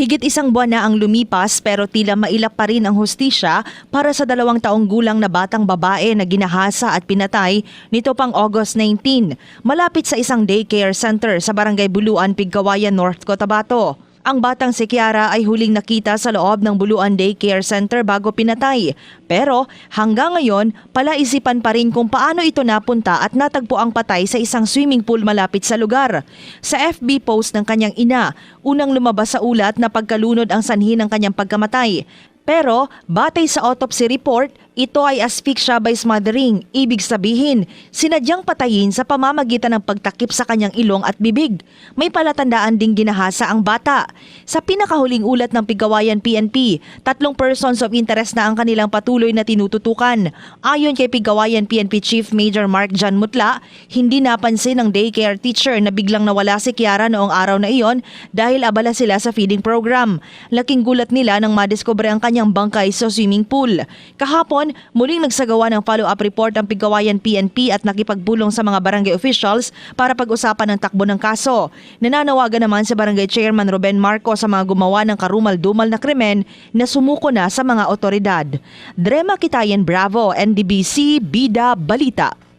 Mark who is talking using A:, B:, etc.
A: Higit isang buwan na ang lumipas pero tila mailap pa rin ang hustisya para sa dalawang taong gulang na batang babae na ginahasa at pinatay nito pang August 19, malapit sa isang daycare center sa Barangay Buluan, Pigkawayan, North Cotabato. Ang batang si Kiara ay huling nakita sa loob ng Buluan Daycare Center bago pinatay. Pero hanggang ngayon, palaisipan pa rin kung paano ito napunta at natagpo ang patay sa isang swimming pool malapit sa lugar. Sa FB post ng kanyang ina, unang lumabas sa ulat na pagkalunod ang sanhi ng kanyang pagkamatay. Pero batay sa autopsy report, ito ay asphyxia by smothering. Ibig sabihin, sinadyang patayin sa pamamagitan ng pagtakip sa kanyang ilong at bibig. May palatandaan ding ginahasa ang bata. Sa pinakahuling ulat ng Pigawayan PNP, tatlong persons of interest na ang kanilang patuloy na tinututukan. Ayon kay Pigawayan PNP Chief Major Mark John Mutla, hindi napansin ng daycare teacher na biglang nawala si Kiara noong araw na iyon dahil abala sila sa feeding program. Laking gulat nila nang madiskubre ang kanyang bangkay sa swimming pool. Kahapon, muling nagsagawa ng follow-up report ang Pigawayan PNP at nakipagbulong sa mga barangay officials para pag-usapan ang takbo ng kaso. Nananawagan naman si Barangay Chairman Ruben Marco sa mga gumawa ng karumal-dumal na krimen na sumuko na sa mga otoridad. Drema Kitayan Bravo, NDBC, Bida, Balita.